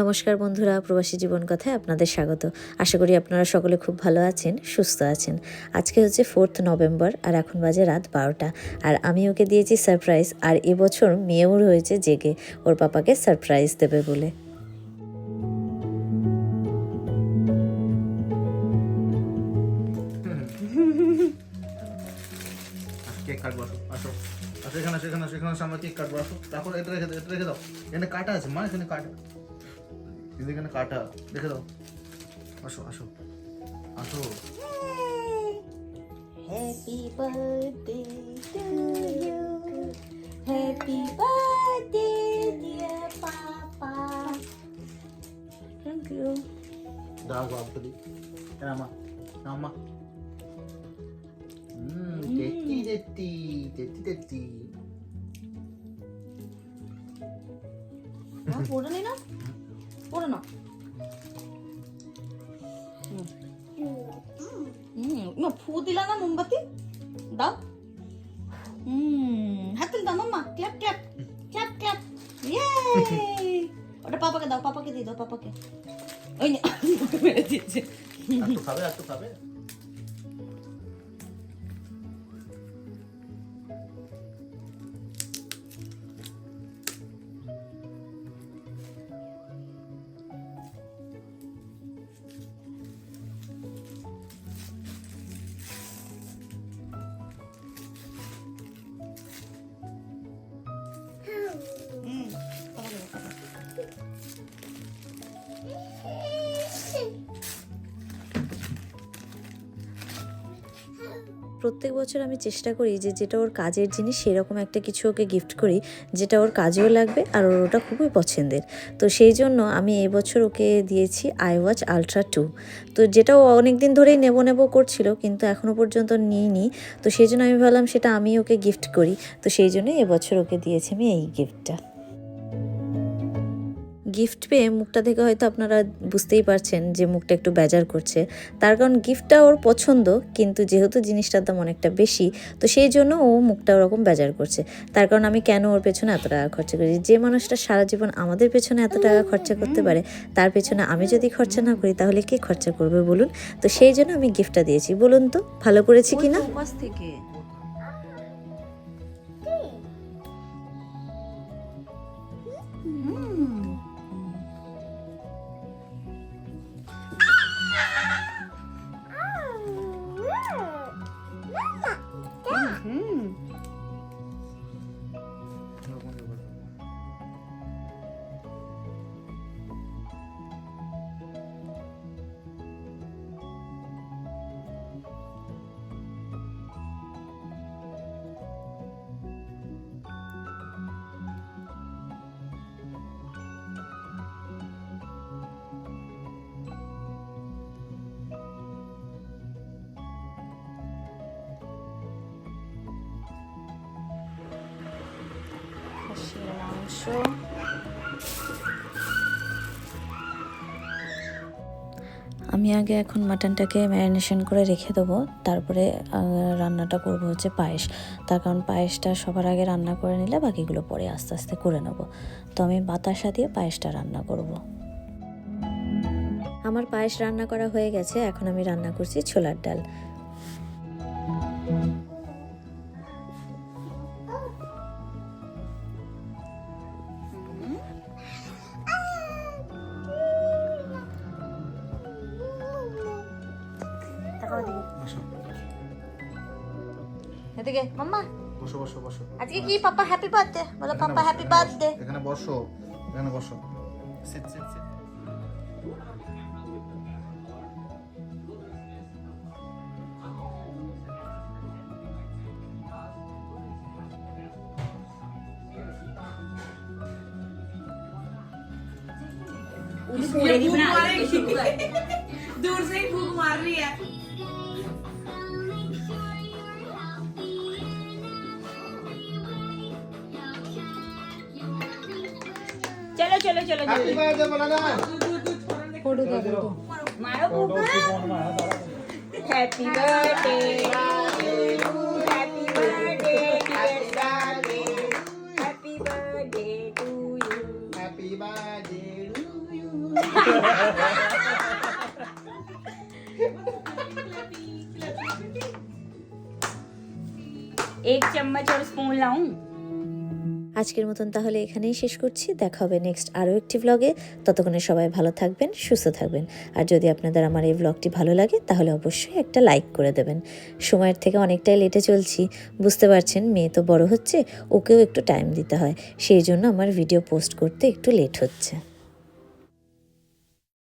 নমস্কার বন্ধুরা, প্রবাসী জীবন কথায় আপনাদের স্বাগত। আশা করি আপনারা সকলে খুব ভালো আছেন, সুস্থ আছেন। আজকে হচ্ছে ফোর্থ নভেম্বর আর এখন বাজে রাত বারোটা। আর আমি ওকে দিয়েছি সারপ্রাইজ আর এবছর মেয়েও হয়েছে জেগে। ওর পাপাকে সারপ্রাইজ দেবে বলে। কেক কাটবো তারপর এটা রেখে এটা রেখে দাও। এখানে কাটা আছে, মা, এখানে কাটা। কিন্তু এখানে কাটা। রেখে দাও। আসো আসো। আসো। Happy birthday to you. Happy birthday, dear Papa. Thank you. দাও গো আপনি এরা মা নাও হুম। তেত্তি তেত্তি তেত্তি তেত্তি হ্যাঁ, পড়ে নি? না না হুম। ফু দিলা না মোমবাতি? দাও। হুম, হাতে দাও, mamma. Clap clap clap clap. ইয়ে ওটা পাপাকে দাও, পাপাকে দিয়ে দাও, পাপাকে। ওই মেরে দিয়েছে। খাবে, আর তো খাবে। প্রত্যেক বছর আমি চেষ্টা করি যে যেটা ওর কাজের জিনিস সেরকম একটা কিছু ওকে গিফট করি, যেটা ওর কাজেও লাগবে আর ওর ওটা খুবই পছন্দের। তো সেই জন্য আমি এবছর ওকে দিয়েছি আই ওয়াচ আলট্রা টু তো যেটা ও অনেক দিন ধরেই নেব নেব করছিল কিন্তু এখনও পর্যন্ত নিইনি। তো সেই জন্য আমি ভাবলাম সেটা আমি ওকে গিফট করি। তো সেই জন্য এবছর ওকে দিয়েছি আমি এই গিফটটা গিফট পেয়ে মুখটা থেকে হয়তো আপনারা বুঝতেই পারছেন যে মুখটা একটু বেজার করছে। তার কারণ গিফটটা ওর পছন্দ কিন্তু যেহেতু জিনিসটার দাম অনেকটা বেশি তো সেই জন্য ও মুখটা ওরকম বেজার করছে। তার কারণ আমি কেন ওর পেছনে এত টাকা খরচা করি? যে মানুষটা সারা জীবন আমাদের পেছনে এত টাকা খরচা করতে পারে তার পেছনে আমি যদি খরচা না করি তাহলে কে খরচা করবে বলুন? তো সেই জন্য আমি গিফটটা দিয়েছি। বলুন তো ভালো করেছি কি না থেকে। খাসির আমি আগে এখন মাটনটাকে ম্যারিনেশন করে রেখে দেবো, তারপরে রান্নাটা করব হচ্ছে পায়েস। তার কারণ পায়েসটা সবার আগে রান্না করে নিলে বাকিগুলো পরে আস্তে আস্তে করে নেব। তো আমি বাতাসা দিয়ে পায়েসটা রান্না করব। আমার পায়েস রান্না করা হয়ে গেছে, এখন আমি রান্না করছি ছোলার ডাল। তাকাও এদিকে বসো এদিকে মাম্মা বসো বসো বসো আজকে কি পাপা হ্যাপি বার্থডে বলো পাপা হ্যাপি বার্থডে এখানে বসো এখানে বসো সিট সিট সিট दूर से ही फूक मार रही है चलो चलो चलो हैप्पी बर्थडे बनाना फ़ोटो दे दो। मारो हैप्पी बर्थडे एक चम्मच और स्पून लाऊं? আজকের মতন তাহলে এখানেই শেষ করছি। দেখা হবে নেক্সট আরও একটি ব্লগে ততক্ষণে সবাই ভালো থাকবেন, সুস্থ থাকবেন। আর যদি আপনাদের আমার এই ব্লগটি ভালো লাগে, তাহলে অবশ্যই একটা লাইক করে দেবেন। সময়ের থেকে অনেকটাই লেটে চলছি। বুঝতে পারছেন, মেয়ে তো বড় হচ্ছে, ওকেও একটু টাইম দিতে হয়। সেই জন্য আমার ভিডিও পোস্ট করতে একটু লেট হচ্ছে।